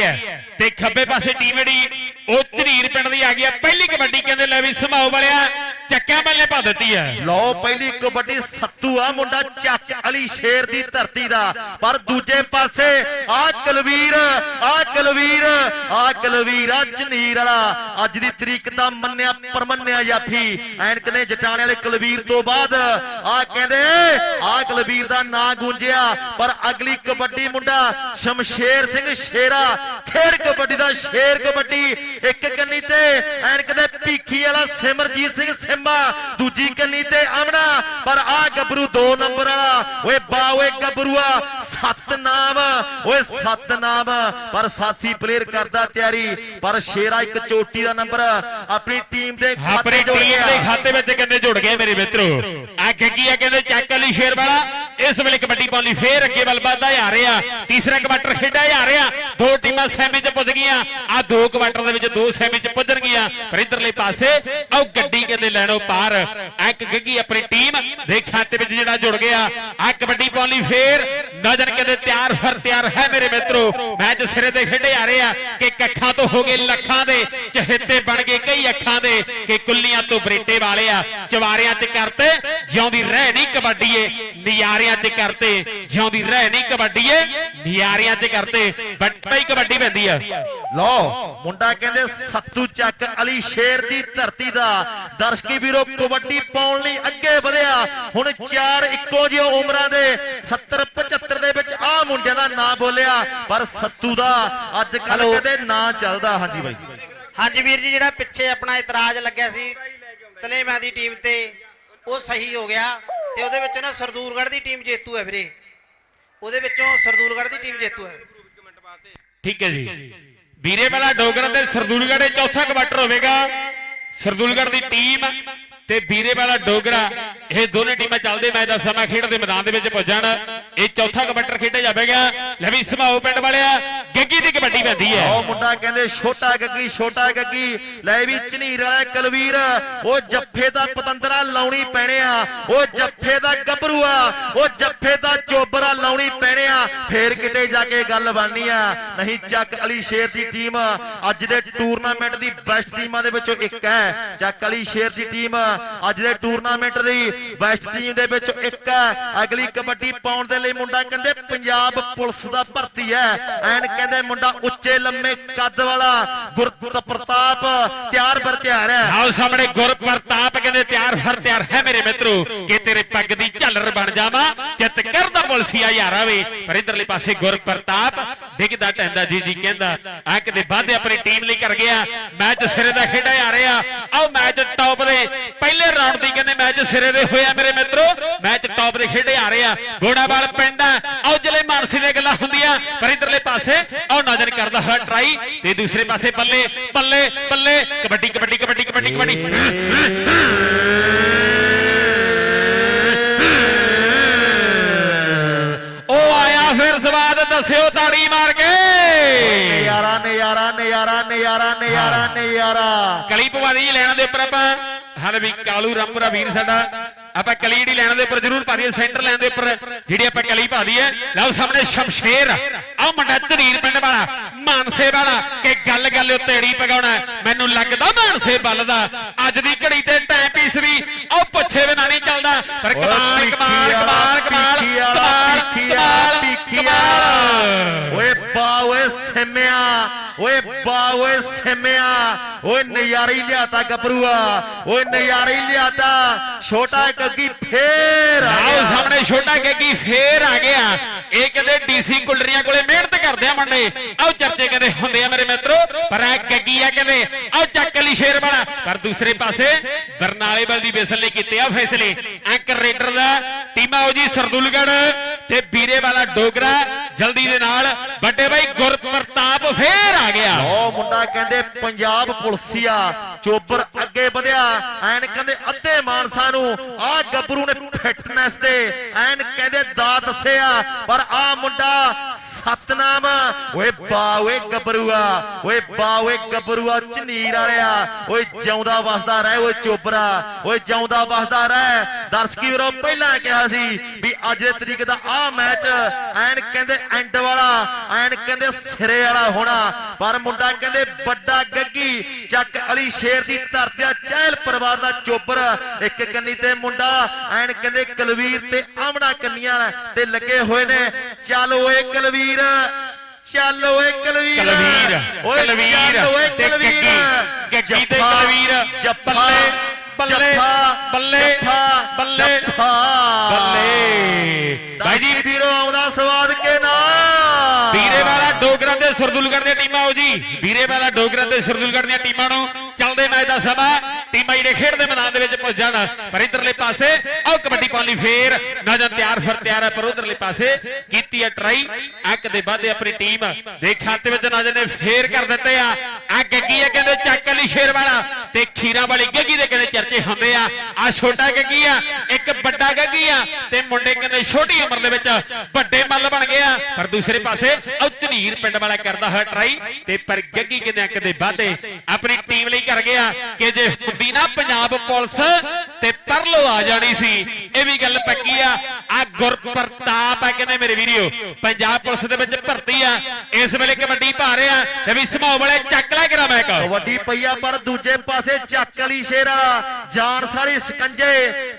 ਹੈ। ਤੇ ਖੱਬੇ ਪਾਸੇ ਟੀਮ ਜਿਹੜੀ ਉਹ ਝਰੀਰ ਪਿੰਡ ਦੀ ਆ ਗਈ ਹੈ ਪਹਿਲੀ ਕਬੱਡੀ ਕਹਿੰਦੇ ਲੈ ਵੀ ਸਮਾਓ ਵਾਲਿਆ, ਚੱਕਿਆਂ ਬੱਲੇ ਪਾ ਦਿੱਤੀ ਹੈ ਲਓ, ਪਹਿਲੀ ਕਬੱਡੀ ਸੱਤੂ ਆ, ਮੁੰਡਾ ਚੱਕ ਅਲੀ ਸ਼ੇਰ ਦੀ ਧਰਤੀ ਦਾ। ਪਰ ਦੂਜੇ ਪਾਸੇ ਆ ਕਲਵੀਰ ਆ ਕਲਵੀਰ ਆ ਕਲਵੀਰ, ਆ ਝਨੀਰ ਵਾਲਾ। ਅੱਜ ਦੀ ਤਰੀਕ ਦਾ ਮੰਨਿਆ ਪਰਮੰਨਿਆ ਜਾਫੀ ਐਨਕ ਨੇ ਜਟਾਣੇ ਵਾਲੇ ਕਲਵੀਰ ਤੋਂ ਬਾਅਦ ਆ ਕਹਿੰਦੇ, ਆ ਕਲਵੀਰ ਦਾ ਨਾਂ ਗੂੰਜਿਆ। ਪਰ ਅਗਲੀ ਕਬੱਡੀ ਮੁੰਡਾ ਸ਼ਮਸ਼ੇਰ ਸਿੰਘ ਸ਼ੇਰਾ। ਖੇਡ ਕਬੱਡੀ ਦਾ ਸ਼ੇਰ ਕਬੱਡੀ। ਇੱਕ ਕੰਨੀ ਤੇ ਐਨਕ ਦੇ ਭੀਖੀ ਵਾਲਾ ਸਿਮਰਜੀਤ ਸਿੰਘ ਸਿੰਮਾ ਦੂਜੀ ਕੰਨੀ ਤੇ ਅਮਨਾ ਪਰ ਆ ਗੱਭਰੂ 2 ਨੰਬਰ ਵਾਲਾ ਓਏ ਬਾ ਓਏ ਗੱਭਰੂਆ ਸਤਨਾਮ ਓਏ ਸਤਨਾਮ ਪਰ ਸਾਥੀ ਪਲੇਅਰ ਕਰਦਾ ਤਿਆਰੀ ਪਰ ਸ਼ੇਰਾ ਇੱਕ ਚੋਟੀ ਦਾ ਨੰਬਰ ਆਪਣੀ ਟੀਮ ਦੇ ਆਪਣੀ ਜੋੜ ਟੀਮ ਗਿਆ। ਦੇ ਖਾਤੇ ਵਿੱਚ ਕਹਿੰਦੇ ਜੁੜ ਗਏ ਮੇਰੇ ਮਿੱਤਰੋ ਆ ਕੀ ਕਹਿੰਦੇ ਚੱਕ ਅਲੀ ਸ਼ੇਰ ਵਾਲਾ। ਇਸ ਵੇਲੇ ਕਬੱਡੀ ਪਾਉਣ ਫੇਰ ਅੱਗੇ ਵੱਲ ਵੱਧਦਾ ਜਾ ਰਿਹਾ। ਤੀਸਰਾ ਕੁਆਟਰ ਖੇਡਿਆ ਜਾ ਰਿਹਾ। ਦੋ ਟੀਮਾਂ ਸੈਮੀ 'ਚ ਪੁੱਜ ਗਈਆਂ। ਆ ਦੋ ਕੁਆਟਰ ਦੇ ਵਿੱਚ ਦੋ ਸੈਮੀ 'ਚ ਪੁੱਜਣਗੀਆਂ ਪਰ ਇਧਰਲੇ ਪਾਸੇ ਆਹ ਗੱਡੀ ਕਹਿੰਦੇ ਲੈਣੋ ਪਾਰ। ਇੱਕ ਗੱਗੀ ਆਪਣੀ ਟੀਮ ਦੇ ਖਾਤੇ ਵਿੱਚ ਜਿਹੜਾ ਜੁੜ ਗਿਆ। ਆ ਕਬੱਡੀ ਪਾਉਣ ਫੇਰ ਨਜ਼ਰ ਕਹਿੰਦੇ ਤਿਆਰ ਫਰ ਤਿਆਰ ਹੈ ਮੇਰੇ ਮਿੱਤਰੋ। ਮੈਚ ਸਿਰੇ ਤੇ ਖੇਡੇ ਜਾ ਰਹੇ ਆ ਕਿ ਕੱਖਾਂ ਤੋਂ ਹੋ ਗਏ ਲੱਖਾਂ ਦੇ ਚਹੇਤੇ ਬਣ ਗਏ ਕਈ ਅੱਖਾਂ ਦੇ ਕਿ ਕੁੱਲੀਆਂ ਤੋਂ ਬਰੇਟੇ ਵਾਲੇ ਆ। ਚਵਾਰਿਆਂ 'ਚ ਕਰਤੇ, ਜਿਉਂਦੀ ਰਹਿ ਨਹੀਂ ਕਬੱਡੀਏ ਨਿਆਰਿਆਂ 'ਚ ਕਰਤੇ ਜਿਉਂਦੀ ਰਹਿ ਨਹੀਂ ਕਬੱਡੀਏ ਨਿਆਰਿਆਂ 'ਚ ਕਰਤੇ ਵੱਡੀ ਕਬੱਡੀ ਪੈਂਦੀ ਆ। ਲਓ ਮੁੰਡਾ ਕਹਿੰਦੇ ਸੱਤੂ ਚੱਕ ਅਲੀ ਸ਼ੇਰ ਦੀ ਧਰਤੀ ਦਾ। ਦਰਸ਼ਕੀ ਵੀਰੋ ਕਬੱਡੀ ਪਾਉਣ ਲਈ ਅੱਗੇ ਵਧਿਆ। ਹੁਣ ਚਾਰ ਇੱਕੋ ਜਿਹੇ ਉਮਰਾਂ ਦੇ 70 75 ਦੇ ਵਿੱਚ ਆ ਮੁੰਡਿਆਂ ਦਾ ਨਾਂ ਬੋਲਿਆ। ਪਰ ਸੱਤੂ ਦਾ ਅੱਜ ਕੱਲ ਕਦੇ ਨਾਂ ਚੱਲਦਾ ਹਾਂਜੀ ਬਾਈ। ਹਾਂਜੀ ਵੀਰ ਜੀ ਜਿਹੜਾ ਪਿੱਛੇ ਆਪਣਾ ਇਤਰਾਜ਼ ਲੱਗਿਆ ਸੀ ਤਲੇਮਾ ਦੀ ਟੀਮ ਤੇ ਉਹ ਸਹੀ ਹੋ ਗਿਆ ਤੇ ਉਹਦੇ ਵਿੱਚ ਨਾ ਸਰਦੂਲਗੜ੍ਹ ਦੀ ਟੀਮ ਜੇਤੂ ਹੈ ਵੀਰੇ। ਉਹਦੇ ਵਿੱਚੋਂ ਸਰਦੂਰਗੜ੍ਹ ਦੀ ਟੀਮ ਜੇਤੂ ਹੈ। ਠੀਕ ਹੈ ਜੀ। ਵੀਰੇ ਵਾਲਾ ਡੋਗਰ ਤੇ ਸਰਦੂਲਗੜ੍ਹ ਦੇ ਚੌਥਾ ਕੁਆਟਰ ਹੋਵੇਗਾ। ਸਰਦੂਲਗੜ੍ਹ ਦੀ ਟੀਮ ਤੇ ਵੀਰੇ ਵਾਲਾ ਡੋਗਰਾ, ਇਹ ਦੋਨੇ ਟੀਮਾਂ ਚੱਲਦੇ ਮੈਚ ਦਾ ਸਮਾਂ ਖੇਡ ਦੇ ਮੈਦਾਨ ਦੇ ਵਿੱਚ ਪੁੱਜਣ। ਇਹ ਚੌਥਾ ਕੁਆਟਰ ਖੇਡਿਆ ਜਾਵੇਗਾ। ਲੈ ਵੀ ਸਮਾਓ ਪਿੰਡ ਵਾਲਿਆ ਗੱਗੀ ਦੀ ਕਬੱਡੀ ਪੈਂਦੀ ਹੈ। ਉਹ ਮੁੰਡਾ ਕਹਿੰਦੇ, ਛੋਟਾ ਗੱਗੀ ਛੋਟਾ ਗੱਗੀ। ਲੈ ਵੀ ਝਨੀਰ ਵਾਲਾ ਕਲਵੀਰ। ਉਹ ਜੱਫੇ ਦਾ ਪਤੰਦਰਾ ਲਾਉਣੀ ਪੈਣਿਆ ਉਹ ਜੱਫੇ ਦਾ ਗੱਭਰੂ ਆ ਉਹ ਜੱਫੇ ਦਾ ਚੋਬਰਾ ਲਾਉਣੀ ਪੈਣਿਆ ਫੇਰ ਕਿਤੇ ਜਾ ਕੇ ਗੱਲ ਬਣਨੀ ਆ। ਨਹੀਂ, ਚੱਕ ਅਲੀ ਸ਼ੇਰ ਦੀ ਟੀਮ। ਅੱਜ ਦੇ ਟੂਰਨਾਮੈਂਟ ਦੀ ਬੈਸਟ ਟੀਮਾਂ ਦੇ ਵਿੱਚੋਂ ਇੱਕ ਹੈ। ਚੱਕ ਅਲੀ ਸ਼ੇਰ ਦੀ ਟੀਮ। ਅੱਜ ਦੇ ਟੂਰਨਾਮੈਂਟ ਦੀ ਬੈਸਟ ਟੀਮ ਦੇ ਵਿੱਚੋਂ ਇੱਕ ਹੈ। ਅਗਲੀ ਕਬੱਡੀ ਪਾਉਣ ਦੇ ਲਈ ਮੁੰਡਾ ਕਹਿੰਦੇ, ਪੰਜਾਬ ਪੁਲਿਸ ਦਾ ਭਰਤੀ ਹੈ। ਐਨ ਕਹਿੰਦੇ, ਮੁੰਡਾ ਉੱਚੇ ਲੰਮੇ ਕੱਦ ਵਾਲਾ ਗੁਰ ਪ੍ਰਤਾਪ ਤਿਆਰ ਬਰ ਤਿਆਰ ਹੈ। ਆਓ ਸਾਹਮਣੇ ਗੁਰ ਪ੍ਰਤਾਪ ਕਹਿੰਦੇ, ਤਿਆਰ ਫਰ ਤਿਆਰ ਹੈ ਮੇਰੇ ਮਿੱਤਰੋ, ਕਿ ਤੇਰੇ ਪੱਗ ਦੀ ਝੱਲਰ ਬਣ ਜਾਵਾਂ ਚਿੱਤ ਕਰਦਾ ਪੁਲਸੀਆ ਯਾਰਾ ਵੇ। ਪਰ ਇਧਰਲੇ ਪਾਸੇ ਗੁਰ ਪ੍ਰਤਾਪ ਡਿੱਗਦਾ ਟੈਂਦਾ ਜੀ ਜੀ ਕਹਿੰਦਾ ਆ ਕਿਤੇ ਵਾਧੇ ਆਪਣੀ ਟੀਮ ਲਈ ਕਰ ਗਿਆ, ਮੈਚ ਸਿਰੇ ਦਾ ਖੇਡਿਆ ਜਾ ਰਿਹਾ। ਆਓ ਮੈਚ ਟੌਪ ਦੇ, ਪਹਿਲੇ ਰਾਉਂਡ ਦੀ ਕਹਿੰਦੇ ਮੈਚ ਸਿਰੇ ਦੇ ਹੋਇਆ ਮੇਰੇ ਮਿੱਤਰੋ। ਮੈਚ ਟੌਪ ਦੇ ਖੇਡੇ ਆ ਰਹੇ। ਆ ਗੋੜਾਵਾਲ ਪਿੰਡ ਆ ਆਓ ਜਲੇ ਮਾਨਸੀ ਦੇ ਗੱਲਾਂ ਹੁੰਦੀਆਂ। ਪਰ ਇਧਰਲੇ ਪਾਸੇ ਆਓ ਨਜ਼ਰ ਕਰਦਾ ਹੋਇਆ ਟਰਾਈ ਤੇ ਦੂਸਰੇ ਪਾਸੇ ਬੱਲੇ ਬੱਲੇ ਬੱਲੇ, ਕਬੱਡੀ ਕਬੱਡੀ ਕਬੱਡੀ ਕਬੱਡੀ ਕਬੱਡੀ। ਉਹ ਆਇਆ ਫਿਰ ਸਵਾਦ, ਦੱਸਿਓ ਤਾਂ। ਨਜ਼ਾਰਾ ਨਜ਼ਾਰਾ ਨਜ਼ਾਰਾ। ਕਲੀ ਪਵਾਦੀ ਜੀ ਲੈਣਾ ਦੇ ਉੱਪਰ ਆਪਾਂ ਹਾਲੇ ਵੀ ਕਾਲੂ ਰਾਮਪੁਰਾ ਵੀਰ ਸਾਡਾ ਆਪਾਂ ਕਲੀ ਜਿਹੜੀ ਲੈਣਾ ਦੇ ਉੱਪਰ ਜ਼ਰੂਰ ਪਾ ਦਈਏ ਸੈਂਟਰ ਲੈਣ ਦੇ ਉੱਪਰ ਜਿਹੜੀ ਆਪਾਂ ਕਲੀ ਪਾ ਦਈਏ ਲਓ ਸਾਹਮਣੇ ਸ਼ਮਸ਼ੇਰ ਆਹ ਮੁੰਡਾ ਝਰੀਰ ਪਿੰਡ ਵਾਲਾ ਮਾਨਸੇ ਵਾਲਾ ਕਿ ਗੱਲ ਗੱਲ ਉੱਤੇ ਏੜੀ ਪਗਾਉਣਾ ਮੈਨੂੰ ਲੱਗਦਾ ਮਾਨਸੇ ਵੱਲ ਦਾ ਅੱਜ ਦੀ ਘੜੀ ਤੇ ਟਾਈਮ ਪੀਸ ਵੀ ਉਹ ਪੁੱਛੇ ਬਿਨਾ ਨਹੀਂ ਚੱਲਦਾ। ਪਰ ਕਮਾਲ ਕਮਾਲ ਕਮਾਲ ਕਮਾਲ ਓਏ ਬਾ ਓਏ ਸਿਮਿਆ ਓਏ ਨਜ਼ਾਰੀ ਲਿਆਤਾ ਗੱਭਰੂਆ ਓਏ ਨਜ਼ਾਰੀ ਲਿਆਤਾ ਛੋਟਾ ਗੱਗੀ ਫੇਰ ਆ ਗਿਆ। ਸਾਹਮਣੇ ਛੋਟਾ ਗੱਗੀ ਫੇਰ ਆ ਗਿਆ। ਇਹ ਕਹਿੰਦੇ ਡੀਸੀ ਕੁਲਰੀਆਂ ਕੋਲੇ ਮਿਹਨਤ ਕਰਦੇ ਆ ਮੰਡੇ। ਆਓ ਚਰਚੇ ਕਹਿੰਦੇ ਹੁੰਦੇ ਆ ਮੇਰੇ ਮਿੱਤਰੋ ਪਰ ਆ ਗੱਗੀ ਆ ਕਹਿੰਦੇ ਆਓ ਚੱਕ ਲਈ ਸ਼ੇਰ ਵਾਲਾ ਪਰ ਦੂਸਰੇ ਪਾਸੇ ਬਰਨਾਲੇ ਵੱਲ ਦੀ ਵਿਸਲ ਨੇ ਕੀਤੇ ਆ ਫੈਸਲੇ। ਐਂਕਰ ਰੇਡਰ ਦਾ ਟੀਮਾ ਉਹ ਜੀ ਸਰਦੂਲਗੜ ਤੇ ਵੀਰੇ ਵਾਲਾ ਡੋਗਰਾ ਜਲਦੀ ਦੇ ਨਾਲ ਵੱਡੇ ਬਾਈ ਗੁਰਪ੍ਰਤਾਪ ਫੇਰ ਆ ਗਿਆ। ਉਹ ਮੁੰਡਾ ਕਹਿੰਦੇ ਪੰਜਾਬ ਪੁਲਸੀਆ ਚੋਬਰ ਅੱਗੇ ਵਧਿਆ, ਐਨ ਕਹਿੰਦੇ ਅੱਧੇ ਮਾਨਸਾ ਨੂੰ, ਆ ਗੱਭਰੂ ਨੇ ਫਿਟਨੈਸ ਤੇ ਐਨ ਕਹਿੰਦੇ ਦਾ ਦੱਸਿਆ, ਪਰ ਆ ਮੁੰਡਾ ਸਤਨਾਮ। ਓਏ ਬਾ, ਓਏ ਗੱਭਰੂਆ, ਓਏ ਬਾ, ਓਏ ਗੱਭਰੂਆ, ਝਨੀਰ ਵਾਲਿਆ। ਓਏ ਜਿਉਂਦਾ ਵਸਦਾ ਰਹਿ, ਓਏ ਚੋਬਰਾ। ਓਏ ਜਿਉਂਦਾ ਵਸਦਾ ਰਹਿ। ਦਰਸ਼ਕੀ ਵੀਰੋ, ਪਹਿਲਾਂ ਕਿਹਾ ਸੀ ਵੀ ਅੱਜ ਦੇ ਤਰੀਕ ਦਾ ਆਹ ਮੈਚ ਐਨ ਕਹਿੰਦੇ ਐਂਡ ਵਾਲਾ, ਐਨ ਕਹਿੰਦੇ ਸਿਰੇ ਵਾਲਾ ਹੋਣਾ। ਪਰ ਮੁੰਡਾ ਕਹਿੰਦੇ ਵੱਡਾ ਗੱਗੀ, ਚੱਕ ਅਲੀ ਸ਼ੇਰ ਦੀ ਧਰਤੀ ਚਹਿਲ ਪਰਿਵਾਰ ਦਾ ਚੋਬਰ। ਇੱਕ ਕੰਨੀ ਤੇ ਮੁੰਡਾ, ਐਨ ਕਹਿੰਦੇ ਕਲਵੀਰ ਤੇ ਆਮਣਾ ਕੰਨੀਆਂ ਤੇ ਲੱਗੇ ਹੋਏ ਨੇ। ਚੱਲ ਓਏ ਕਲਵੀਰ ਚੱਲ ਓਏ ਕਲਵੀਰ। ਕਲਵੀਰ ਓਏ ਕਲਵੀਰ ਓਏ ਕਲਵੀਰ। ਤੇ ਜੱਫਾ, ਕਲਵੀਰ ਜੱਫਾ, ਬੱਲੇ ਬੱਲੇ ਬੱਲੇ ਬੱਲੇ। ਬਾਈ ਜੀ। ਵੀਰੋ ਆਉਂਦਾ ਸਵਾਦ ਕੇ ਨਾ। ਵੀਰੇ ਵਾਲਾ ਡੋਗਰਾ ਤੇ ਸਰਦੂਲਗੜ੍ਹ ਦੀਆਂ ਟੀਮਾਂ ਆਓ ਜੀ। ਵੀਰੇ ਵਾਲਾ ਡੋਗਰਾ ਤੇ ਸਰਦੂਲਗੜ੍ਹ ਦੀਆਂ ਟੀਮਾਂ ਨੂੰ ਚੱਲਦੇ ਮੈਚ ਦਾ ਸਮਾਂ। ਟੀਮਾਂ ਜਿਹੜੇ ਖੇਡਦੇ ਮੈਦਾਨ ਦੇ ਵਿੱਚ ਪਹੁੰਚ ਜਾਣ। ਪਰ ਇਧਰਲੇ ਪਾਸੇ, ਆਹ ਕਬੱਡੀ ਪਾਉਣ ਲਈ ਫੇਰ ਨਜਨ ਤਿਆਰ ਫਿਰ ਤਿਆਰ ਹੈ, ਪਰ ਉਧਰਲੇ ਪਾਸੇ ਕੀਤੀ ਹੈ ਟਰਾਈ ਅੱਕ ਦੇ ਵਾਧੇ ਆਪਣੀ ਟੀਮ ਦੇ ਖਾਤੇ ਵਿੱਚ ਨਜਨ ਨੇ ਫੇਰ ਕਰ ਦਿੱਤੇ ਆ। ਆ ਗੱਗੀ ਆ ਕਹਿੰਦੇ ਚੱਕ ਲਈ ਸ਼ੇਰ ਵਾਲਾ। ਤੇ ਖੀਰਾ ਵਾਲੀ ਗੱਗੀ ਦੇ ਕਹਿੰਦੇ ਚਰਚੇ ਹੁੰਦੇ ਆ। ਆ ਛੋਟਾ ਗੱਗੀ ਆ, ਇੱਕ ਵੱਡਾ ਗੱਗੀ ਆ। ਤੇ ਮੁੰਡੇ ਕਹਿੰਦੇ ਛੋਟੀ ਉਮਰ ਦੇ ਵਿੱਚ ਵੱਡੇ ਮੱਲ ਬਣ ਗਏ ਆ। ਪਰ ਦੂਸਰੇ ਪਾਸੇ ਉਹ ਝਨੀਰ ਪਿੰਡ ਵਾਲਾ ਕਰਦਾ ਹੋਇਆ ਟਰਾਈ। ਤੇ ਪਰ ਗੱਗੀ ਕਹਿੰਦੇ ਅੰਕ ਵਾਧੇ ਆਪਣੀ ਟੀਮ ਲਈ ਕਰ ਗਿਆ ਕਿ ਜੇ ਹੁੰਦੀ ਨਾ ਪੰਜਾਬ ਪੁਲਿਸ, ਤੇ ਤਰਲੋ ਆ ਜਾਣੀ ਸੀ। ਇਹ ਵੀ ਗੱਲ ਪੱਕੀ ਆ। ਆ ਗੁਰਪ੍ਰਤਾਪ ਆ ਕਹਿੰਦੇ ਮੇਰੇ ਵੀਡੀਓ ਪੰਜਾਬ ਪੁਲਿਸ ਦੇ ਵਿੱਚ ਭਰਤੀ ਆ। ਇਸ ਵੇਲੇ ਕਬੱਡੀ ਪਾ ਰਿਹਾ ਤੇ ਵੀ ਸਮੋ ਵਾਲੇ ਚੱਕ ਲੈ ਕਰਾ ਮੈਕ ਵੱਡੀ ਪਈਆ ਪਰ ਦੂਜੇ ਪਾਸੇ ਚੱਕ ਅਲੀ ਸ਼ੇਰ। ਜਾਨ ਸਾਰੀ ਸਕੰਜੇ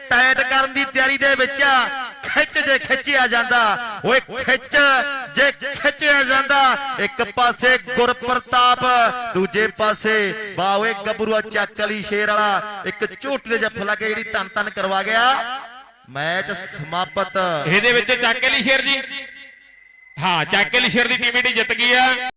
ਟਾਈਟ ਕਰਨ ਦੀ ਤਿਆਰੀ ਦੇ ਵਿੱਚ ਆ। ਖਿੱਚ ਜੇ ਖਿੱਚਿਆ ਜਾਂਦਾ। ਓਏ ਖਿੱਚ ਜੇ ਖਿੱਚਿਆ ਜਾਂਦਾ। ਇੱਕ ਪਾਸੇ ਗੁਰਪ੍ਰਤਾਪ ਦੂਜੇ ਪਾਸੇ ਵਾਹ ਓਏ ਗੱਭਰੂਆ ਚੱਕ ਅਲੀ ਸ਼ੇਰ ਵਾਲਾ। ਇੱਕ ਝੋਟੀ ਦੇ ਜੱਫ ਲਾ ਕੇ ਜਿਹੜੀ ਤਨ ਤਨ ਕਰਵਾ ਗਿਆ। ਮੈਚ ਸਮਾਪਤ। ਇਹਦੇ ਵਿੱਚ ਚੱਕ ਲਈ ਸ਼ੇਰ ਜੀ। ਹਾਂ, ਚੱਕ ਲਈ ਸ਼ੇਰ ਦੀ ਟੀਮ ਇਹਦੀ ਜਿੱਤ ਗਈ ਆ।